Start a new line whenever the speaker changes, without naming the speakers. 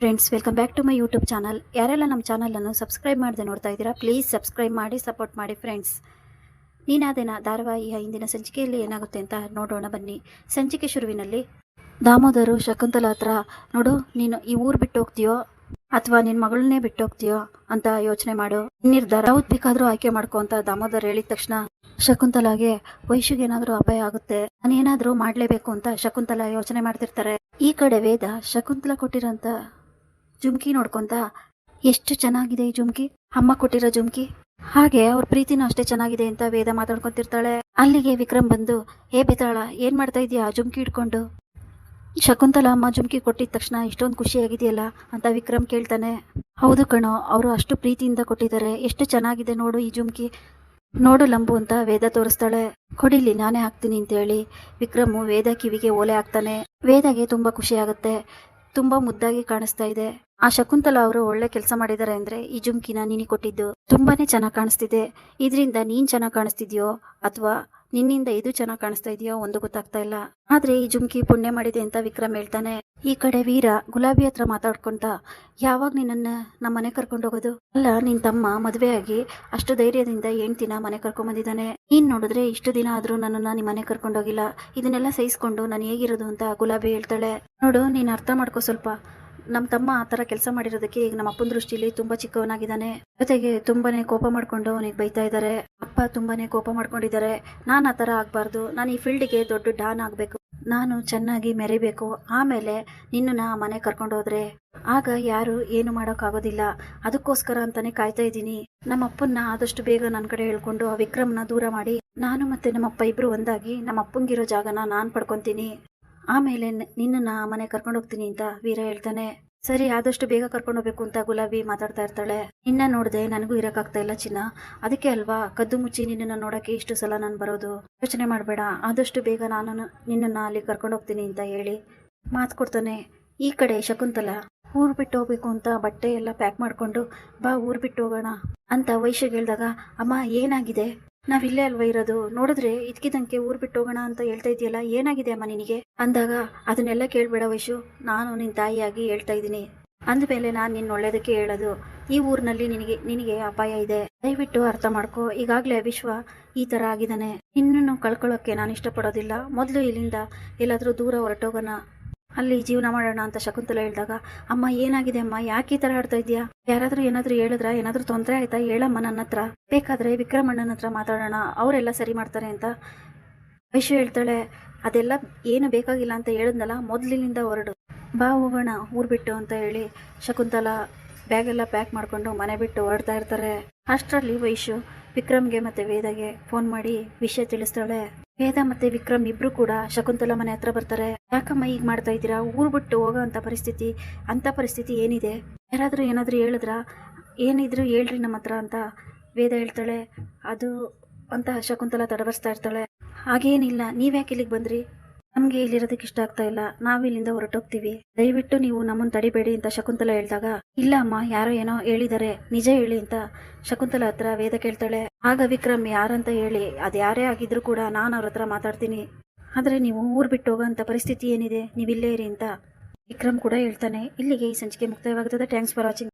Friends welcome back to my YouTube channel ಯಾರೆಲ್ಲ ನಮ್ಮ ಚಾನಲನ್ನು ಸಬ್ಸ್ಕ್ರೈಬ್ ಮಾಡದೆ ನೋಡ್ತಾ ಇದ್ದೀರಾ ಪ್ಲೀಸ್ ಸಬ್ಸ್ಕ್ರೈಬ್ ಮಾಡಿ ಸಪೋರ್ಟ್ ಮಾಡಿ ಫ್ರೆಂಡ್ಸ್ ನೀನಾದೇನಾ ಧಾರಾವಾಹಿ ಇಂದಿನ ಸಂಚಿಕೆಯಲ್ಲಿ ಏನಾಗುತ್ತೆ ಅಂತ ನೋಡೋಣ ಬನ್ನಿ. ಸಂಚಿಕೆ ಶುರುವಿನಲ್ಲಿ, ದಾಮೋದರು ಶಕುಂತಲ ಹತ್ರ, ನೋಡು, ನೀನು ಈ ಊರು ಬಿಟ್ಟು ಹೋಗ್ತೀಯೋ ಅಥವಾ ನಿನ್ನ ಮಗಳನ್ನೇ ಬಿಟ್ಟು ಹೋಗ್ತೀಯೋ ಅಂತ ಯೋಚನೆ ಮಾಡು. ನಿರ್ಧಾರ, ಯಾವ್ದು ಬೇಕಾದರೂ ಆಯ್ಕೆ ಮಾಡ್ಕೊ ಅಂತ ದಾಮೋದರ್ ಹೇಳಿದ ತಕ್ಷಣ ಶಕುಂತಲಾಗೆ ವಯಸ್ಸಿಗೆ ಏನಾದರೂ ಅಪಾಯ ಆಗುತ್ತೆ ನಾನೇನಾದರೂ ಮಾಡಲೇಬೇಕು ಅಂತ ಶಕುಂತಲ ಯೋಚನೆ ಮಾಡ್ತಿರ್ತಾರೆ. ಈ ಕಡೆ ವೇದ, ಶಕುಂತಲ ಕೊಟ್ಟಿರೋಂಥ ಜುಮ್ಕಿ ನೋಡ್ಕೊಂತ, ಎಷ್ಟು ಚೆನ್ನಾಗಿದೆ ಈ ಜುಮ್ಕಿ? ಅಮ್ಮ ಕೊಟ್ಟಿರೋ ಜುಮ್ಕಿ? ಹಾಗೆ, ಅವ್ರ ಪ್ರೀತಿನೂ ಅಷ್ಟೇ ಚೆನ್ನಾಗಿದೆ ಅಂತ ವೇದ ಮಾತಾಡ್ಕೊಂತಿರ್ತಾಳೆ. ಅಲ್ಲಿಗೆ ವಿಕ್ರಮ್ ಬಂದು, ಏ ಬೇತಾಳ ಏನ್ ಮಾಡ್ತಾ ಇದೀಯಾ ಜುಮ್ಕಿ ಇಟ್ಕೊಂಡು? ಶಕುಂತಲ ಅಮ್ಮ ಜುಮ್ಕಿ ಕೊಟ್ಟಿದ ತಕ್ಷಣ ಇಷ್ಟೊಂದು ಖುಷಿಯಾಗಿದೆಯಲ್ಲ ಅಂತ ವಿಕ್ರಮ್ ಕೇಳ್ತಾನೆ. ಹೌದು ಕಣೋ, ಅವರು ಅಷ್ಟು ಪ್ರೀತಿಯಿಂದ ಕೊಟ್ಟಿದ್ದಾರೆ, ಎಷ್ಟು ಚೆನ್ನಾಗಿದೆ ನೋಡು ಈ ಜುಮ್ಕಿ. ನೋಡು ಲಂಬು ಅಂತ ವೇದ ತೋರಿಸ್ತಾಳೆ. ಕೊಡಿಲಿ ನಾನೇ ಹಾಕ್ತೀನಿ ಅಂತ ಹೇಳಿ ವಿಕ್ರಮು ವೇದ ಕಿವಿಗೆ ಓಲೆ ಹಾಕ್ತಾನೆ. ವೇದಗೆ ತುಂಬಾ ಖುಷಿ ಆಗುತ್ತೆ. ತುಂಬಾ ಮುದ್ದಾಗಿ ಕಾಣಿಸ್ತಾ ಇದೆ. ಆ ಶಕುಂತಲ ಅವರು ಒಳ್ಳೆ ಕೆಲಸ ಮಾಡಿದಾರೆ ಅಂದ್ರೆ ಈ ಜುಮ್ಕಿನ ನೀನಿ ಕೊಟ್ಟಿದ್ದು. ತುಂಬಾನೇ ಚೆನ್ನಾಗಿ ಕಾಣಿಸ್ತಿದೆ. ಇದರಿಂದ ನೀನ್ ಚೆನ್ನಾಗಿ ಕಾಣಿಸ್ತಿದ್ಯೋ ಅಥವಾ ನಿನ್ನಿಂದ ಇದು ಚೆನ್ನಾಗಿ ಕಾಣಿಸ್ತಾ ಇದೆಯೋ ಒಂದು ಗೊತ್ತಾಗ್ತಾ ಇಲ್ಲ. ಆದ್ರೆ ಈ ಜುಮ್ಕಿ ಪುಣ್ಯ ಮಾಡಿದೆ ಅಂತ ವಿಕ್ರಮ್ ಹೇಳ್ತಾನೆ. ಈ ಕಡೆ ವೀರ ಗುಲಾಬಿ ಹತ್ರ ಮಾತಾಡ್ಕೊಂತ, ಯಾವಾಗ ನಿನ್ನ ನಮ್ಮ ಮನೆ ಕರ್ಕೊಂಡು ಹೋಗೋದು? ಅಲ್ಲ, ನಿನ್ ತಮ್ಮ ಮದುವೆಯಾಗಿ ಅಷ್ಟು ಧೈರ್ಯದಿಂದ ಹೆಂಡ್ತಿನ ಮನೆ ಕರ್ಕೊಂಡ್ ಬಂದಿದ್ದಾನೆ. ನೀನ್ ನೋಡಿದ್ರೆ ಇಷ್ಟು ದಿನ ಆದ್ರೂ ನನ್ನನ್ನ ನಿಮ್ಮ ಮನೆ ಕರ್ಕೊಂಡೋಗಿಲ್ಲ ಇದನ್ನೆಲ್ಲ ಸಹಿಸ್ಕೊಂಡು ನಾನು ಹೇಗಿರೋದು ಅಂತ ಗುಲಾಬಿ ಹೇಳ್ತಾಳೆ. ನೋಡು, ನೀನ್ ಅರ್ಥ ಮಾಡ್ಕೋ ಸ್ವಲ್ಪ. ನಮ್ಮ ತಮ್ಮ ಆ ಥರ ಕೆಲಸ ಮಾಡಿರೋದಕ್ಕೆ ಈಗ ನಮ್ಮ ಅಪ್ಪನ ದೃಷ್ಟಿಲಿ ತುಂಬಾ ಚಿಕ್ಕವನಾಗಿದ್ದಾನೆ. ಜೊತೆಗೆ ತುಂಬಾನೇ ಕೋಪ ಮಾಡ್ಕೊಂಡು ಅವನಿಗೆ ಬೈತಾ ಇದ್ದಾರೆ ಅಪ್ಪ ತುಂಬಾನೇ ಕೋಪ ಮಾಡ್ಕೊಂಡಿದ್ದಾರೆ ನಾನು ಆ ಥರ ಆಗ್ಬಾರ್ದು. ನಾನು ಈ ಫೀಲ್ಡ್ಗೆ ದೊಡ್ಡ ಡಾನ್ ಆಗಬೇಕು. ನಾನು ಚೆನ್ನಾಗಿ ಮೆರಿಬೇಕು. ಆಮೇಲೆ ನಿನ್ನನ್ನ ಮನೆ ಕರ್ಕೊಂಡು ಹೋದ್ರೆ. ಆಗ ಯಾರು ಏನು ಮಾಡೋಕ್ಕಾಗೋದಿಲ್ಲ. ಅದಕ್ಕೋಸ್ಕರ ಅಂತಾನೆ ಕಾಯ್ತಾ ಇದ್ದೀನಿ. ನಮ್ಮ ಅಪ್ಪನ್ನ ಆದಷ್ಟು ಬೇಗ ನನ್ನ ಕಡೆ ಹೇಳ್ಕೊಂಡು ಆ ವಿಕ್ರಮ್ನ ದೂರ ಮಾಡಿ, ನಾನು ಮತ್ತೆ ನಮ್ಮಪ್ಪ ಇಬ್ರು ಒಂದಾಗಿ ನಮ್ಮ ಅಪ್ಪಂಗಿರೋ ಜಾಗನ ನಾನು ಪಡ್ಕೊತೀನಿ. ಆಮೇಲೆ ನಿನ್ನನ್ನ ಮನೆ ಕರ್ಕೊಂಡು ಹೋಗ್ತೀನಿ ಅಂತ ವೀರ ಹೇಳ್ತಾನೆ. ಸರಿ, ಆದಷ್ಟು ಬೇಗ ಕರ್ಕೊಂಡು ಹೋಗ್ಬೇಕು ಅಂತ ಗುಲಾಬಿ ಮಾತಾಡ್ತಾ ಇರ್ತಾಳೆ. ನಿನ್ನ ನೋಡಿದೆ ನನಗೂ ಇರಕ್ಕಾಗ್ತಾ ಇಲ್ಲ ಚಿನ್ನ. ಅದಕ್ಕೆ ಅಲ್ವಾ, ಕದ್ದು ಮುಚ್ಚಿ ನಿನ್ನನ್ನ ನೋಡೋಕೆ ಇಷ್ಟು ಸಲ ನಾನು ಬರೋದು? ಯೋಚನೆ ಮಾಡಬೇಡ. ಆದಷ್ಟು ಬೇಗ ನಾನು ನಿನ್ನನ್ನ ಅಲ್ಲಿ ಕರ್ಕೊಂಡು ಹೋಗ್ತೀನಿ ಅಂತ ಹೇಳಿ ಮಾತು ಕೊಡ್ತಾನೆ. ಈ ಕಡೆ ಶಕುಂತಲ, ಊರ್ ಬಿಟ್ಟು ಹೋಗ್ಬೇಕು ಅಂತ ಬಟ್ಟೆ ಎಲ್ಲ ಪ್ಯಾಕ್ ಮಾಡ್ಕೊಂಡು ಬಾ, ಊರ್ ಬಿಟ್ಟು ಹೋಗೋಣ ಅಂತ ವೈಶ್ಯಗೆ ಹೇಳ್ದಾಗ, ಅಮ್ಮ, ಏನಾಗಿದೆ? ನಾವಿಲ್ಲೇ ಅಲ್ವಾ ಇರೋದು? ನೋಡಿದ್ರೆ ಇದ್ಕಿದಂಗೆ ಊರ್ ಬಿಟ್ಟು ಹೋಗೋಣ ಅಂತ ಹೇಳ್ತಾ ಇದೆಯಲ್ಲ, ಏನಾಗಿದೆ ಅಮ್ಮ ನಿನಗೆ? ಅಂದಾಗ, ಅದನ್ನೆಲ್ಲ ಕೇಳ್ಬೇಡ ವೈಶು, ನಾನು ನಿನ್ನ ತಾಯಿಯಾಗಿ ಹೇಳ್ತಾ ಇದ್ದೀನಿ. ಅಂದಮೇಲೆ ನಾನು ನಿನ್ನ ಒಳ್ಳೇದಕ್ಕೆ ಹೇಳೋದು. ಈ ಊರಿನಲ್ಲಿ ನಿನಗೆ ನಿನಗೆ ಅಪಾಯ ಇದೆ. ದಯವಿಟ್ಟು ಅರ್ಥ ಮಾಡ್ಕೋ. ಈಗಾಗಲೇ ವಿಶ್ವ ಈ ಥರ ಆಗಿದ್ದಾನೆ. ನಿನ್ನನ್ನು ಕಳ್ಕೊಳ್ಳೋಕ್ಕೆ ನಾನು ಇಷ್ಟಪಡೋದಿಲ್ಲ. ಮೊದಲು ಇಲ್ಲಿಂದ ಎಲ್ಲಾದರೂ ದೂರ ಹೊರಟೋಗೋಣ. ಅಲ್ಲಿ ಜೀವನ ಮಾಡೋಣ ಅಂತ ಶಕುಂತಲ ಹೇಳಿದಾಗ, ಅಮ್ಮ, ಏನಾಗಿದೆ ಅಮ್ಮ? ಯಾಕೆ ಈ ತರ ಆಡ್ತಾ ಇದೀಯಾ ಯಾರಾದರೂ ಏನಾದರೂ ಹೇಳಿದ್ರ, ಏನಾದರೂ ತೊಂದರೆ ಆಯ್ತಾ? ಹೇಳಮ್ಮ ನನ್ನ ಹತ್ರ. ಬೇಕಾದ್ರೆ ವಿಕ್ರಮಣ್ಣನ ಹತ್ರ ಮಾತಾಡೋಣ. ಅವರೆಲ್ಲ ಸರಿ ಮಾಡ್ತಾರೆ ಅಂತ ವೈಶು ಹೇಳ್ತಾಳೆ. ಅದೆಲ್ಲ ಏನು ಬೇಕಾಗಿಲ್ಲ ಅಂತ ಹೇಳಿದ್ನಲ್ಲ, ಮೊದಲಿನಿಂದ ಹೊರಡು. ಬಾ ಹೋಗೋಣ, ಊರು ಬಿಟ್ಟು ಅಂತ ಹೇಳಿ ಶಕುಂತಲ ಬ್ಯಾಗೆಲ್ಲ ಪ್ಯಾಕ್ ಮಾಡಿಕೊಂಡು ಮನೆ ಬಿಟ್ಟು ಹೊರಡ್ತಾ ಇರ್ತಾರೆ. ಅಷ್ಟರಲ್ಲಿ ವೈಶು ವಿಕ್ರಮ್ಗೆ ಮತ್ತೆ ವೇದಗೆ ಫೋನ್ ಮಾಡಿ ವಿಷಯ ತಿಳಿಸ್ತಾಳೆ. ವೇದ ಮತ್ತೆ ವಿಕ್ರಮ್ ಇಬ್ರು ಕೂಡ ಶಕುಂತಲ ಮನೆ ಹತ್ರ ಬರ್ತಾರೆ. ಯಾಕಮ್ಮ ಈಗ ಮಾಡ್ತಾ ಇದ್ದೀರಾ? ಊರು ಬಿಟ್ಟು ಹೋಗೋ ಅಂತ ಪರಿಸ್ಥಿತಿ ಅಂತ ಪರಿಸ್ಥಿತಿ ಏನಿದೆ? ಯಾರಾದರೂ ಏನಾದ್ರೂ ಹೇಳಿದ್ರ? ಏನಿದ್ರು ಹೇಳ್ರಿ ನಮ್ಮ ಹತ್ರ ಅಂತ ವೇದ ಹೇಳ್ತಾಳೆ. ಅದು ಅಂತ ಶಕುಂತಲ ತಡವರ್ಸ್ತಾ ಇರ್ತಾಳೆ. ಹಾಗೇನಿಲ್ಲ, ನೀವ್ಯಾಕೆ ಇಲ್ಲಿಗೆ ಬಂದ್ರಿ? ನಮಗೆ ಇಲ್ಲಿರೋದಕ್ಕೆ ಇಷ್ಟ ಆಗ್ತಾ ಇಲ್ಲ. ನಾವು ಇಲ್ಲಿಂದ ಹೊರಟೋಗ್ತೀವಿ. ದಯವಿಟ್ಟು ನೀವು ನಮ್ಮನ್ನು ತಡಿಬೇಡಿ ಅಂತ ಶಕುಂತಲ ಹೇಳ್ದಾಗ, ಇಲ್ಲ ಅಮ್ಮ, ಯಾರೋ ಏನೋ ಹೇಳಿದ್ದಾರೆ. ನಿಜ ಹೇಳಿ ಅಂತ ಶಕುಂತಲ ಹತ್ರ ವೇದ ಕೇಳ್ತಾಳೆ. ಆಗ ವಿಕ್ರಮ್ ಯಾರಂತ ಹೇಳಿ, ಅದು ಯಾರೇ ಆಗಿದ್ರು ಕೂಡ ನಾನು ಅವ್ರ ಹತ್ರ ಮಾತಾಡ್ತೀನಿ. ಆದರೆ ನೀವು ಊರು ಬಿಟ್ಟು ಹೋಗೋಂಥ ಪರಿಸ್ಥಿತಿ ಏನಿದೆ? ನೀವು ಇಲ್ಲೇ ಇರಿ ಅಂತ ವಿಕ್ರಮ್ ಕೂಡ ಹೇಳ್ತಾನೆ. ಇಲ್ಲಿಗೆ ಈ ಸಂಚಿಕೆ ಮುಕ್ತಾಯವಾಗುತ್ತದೆ. Thanks for watching